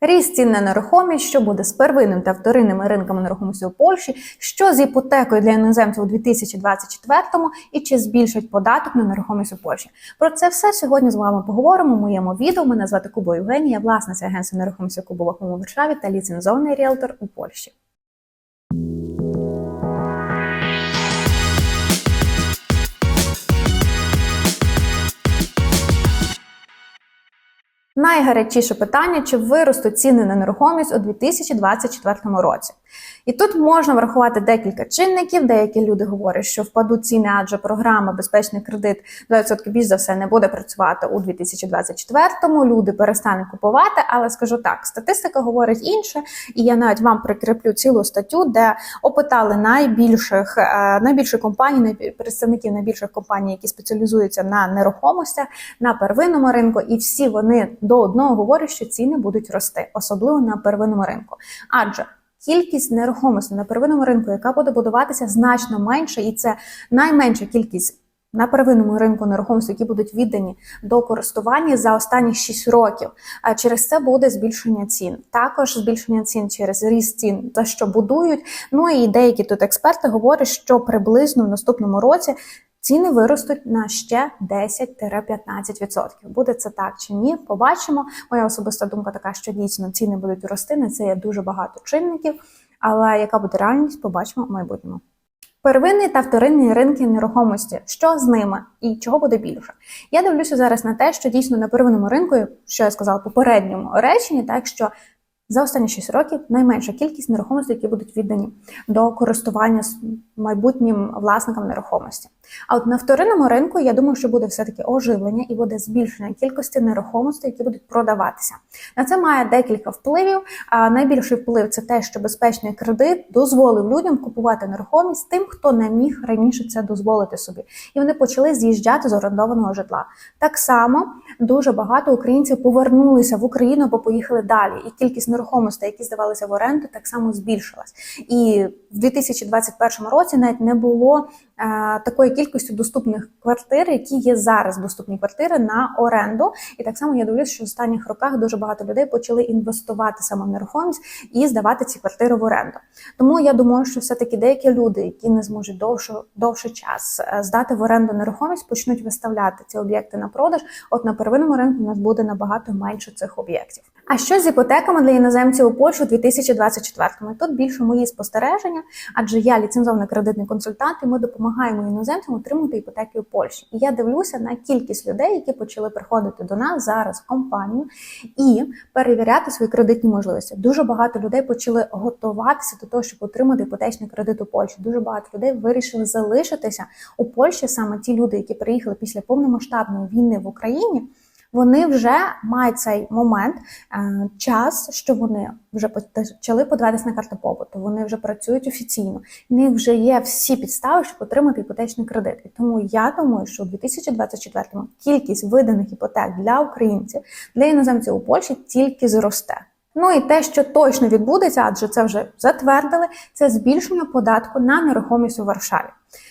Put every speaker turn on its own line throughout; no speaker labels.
Ріст цін на нерухомість, що буде з первинним та вторинними ринками нерухомості у Польщі, що з іпотекою для іноземців у 2024-му і чи збільшать податок на нерухомість у Польщі. Про це все сьогодні з вами поговоримо у моєму відео. Мене звати Кубо Євгенія, власниця агентства нерухомості Кубова у Варшаві та ліцензований ріелтор у Польщі. Найгарячіше питання: чи виростуть ціни на нерухомість у 2024 році? І тут можна врахувати декілька чинників. Деякі люди говорять, що впадуть ціни, адже програма безпечний кредит 2% більш за все не буде працювати у 2024-му. Люди перестануть купувати. Але скажу так, статистика говорить інше, і я навіть вам прикріплю цілу статтю, де опитали найбільших е, найбільших компаній, най- представників найбільших компаній, які спеціалізуються на нерухомостях на первинному ринку, і всі вони до одного говорять, що ціни будуть рости, особливо на первинному ринку. Адже кількість нерухомості на первинному ринку, яка буде будуватися, значно менше, і це найменша кількість. На первинному ринку нерухомості, які будуть віддані до користування за останні 6 років. А через це буде збільшення цін. Також збільшення цін через ріст цін, те, що будують. Ну і деякі тут експерти говорять, що приблизно в наступному році ціни виростуть на ще 10-15%. Буде це так чи ні? Побачимо. Моя особиста думка така, що дійсно ціни будуть рости. На це є дуже багато чинників. Але яка буде реальність, побачимо в майбутньому. Первинний та вторинний ринки нерухомості. Що з ними і чого буде більше? Я дивлюся зараз на те, що дійсно на первинному ринку, що я сказала попередньому реченні, так що за останні 6 років найменша кількість нерухомості, які будуть віддані до користування майбутнім власникам нерухомості. А от на вторинному ринку я думаю, що буде все-таки оживлення і буде збільшення кількості нерухомостей, які будуть продаватися. На це має декілька впливів. А найбільший вплив це те, що безпечний кредит дозволив людям купувати нерухомість тим, хто не міг раніше це дозволити собі, і вони почали з'їжджати з орендованого житла. Так само дуже багато українців повернулися в Україну або поїхали далі, і кількість нерухомостей, які здавалися в оренду, так само збільшилась. І в 2021 році навіть не було е, такої кількості доступних квартир, які є зараз доступні квартири на оренду. І так само я дивлюся, що в останніх роках дуже багато людей почали інвестувати саме в нерухомість і здавати ці квартири в оренду. Тому я думаю, що все-таки деякі люди, які не зможуть довше, довший час е, здати в оренду нерухомість, почнуть виставляти ці об'єкти на продаж. От на первинному ринку у нас буде набагато менше цих об'єктів. А що з іпотеками для іноземців у Польщі у 2024-му? Тут більше мої спостереження, адже я ліцензований кредитний консультант, і ми допомагаємо іноземцям отримати іпотеки у Польщі. І я дивлюся на кількість людей, які почали приходити до нас зараз в компанію і перевіряти свої кредитні можливості. Дуже багато людей почали готуватися до того, щоб отримати іпотечний кредит у Польщі. Дуже багато людей вирішили залишитися у Польщі. Саме ті люди, які приїхали після повномасштабної війни в Україні. Вони вже мають цей момент, е, час, що вони вже почали подаватися на карту побуту. Вони вже працюють офіційно. В них вже є всі підстави, щоб отримати іпотечний кредит. І тому я думаю, що у 2024-му кількість виданих іпотек для українців, для іноземців у Польщі тільки зросте. Ну і те, що точно відбудеться, адже це вже затвердили, це збільшення податку на нерухомість у Варшаві.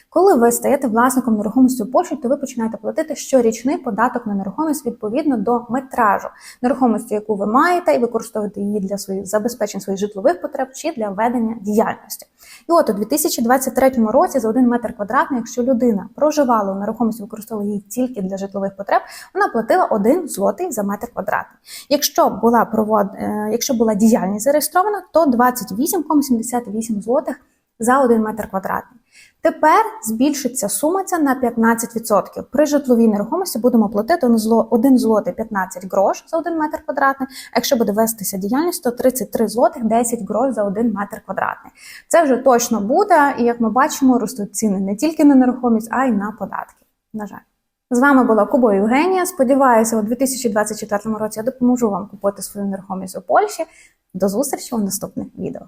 Коли ви стаєте власником нерухомості у Польщі, то ви починаєте платити щорічний податок на нерухомість відповідно до метражу нерухомості, яку ви маєте, і використовуєте її для своїх забезпечень своїх житлових потреб чи для ведення діяльності. І от у 2023 році за один метр квадратний, якщо людина проживала у нерухомості, використовувала її тільки для житлових потреб, вона платила 1 злотий за метр квадратний. Якщо була провод, е, якщо була діяльність зареєстрована, то 28,78 злотих за 1 метр квадратний. Тепер збільшиться сума ця на 15%. При житловій нерухомості будемо платити 1 злотий 15 грош за 1 метр квадратний. А якщо буде вестися діяльність, то 33 злотих 10 грош за 1 метр квадратний. Це вже точно буде, і як ми бачимо, ростуть ціни не тільки на нерухомість, а й на податки. На жаль. З вами була Кубо Євгенія. Сподіваюся, у 2024 році я допоможу вам купити свою нерухомість у Польщі. До зустрічі у наступних відео.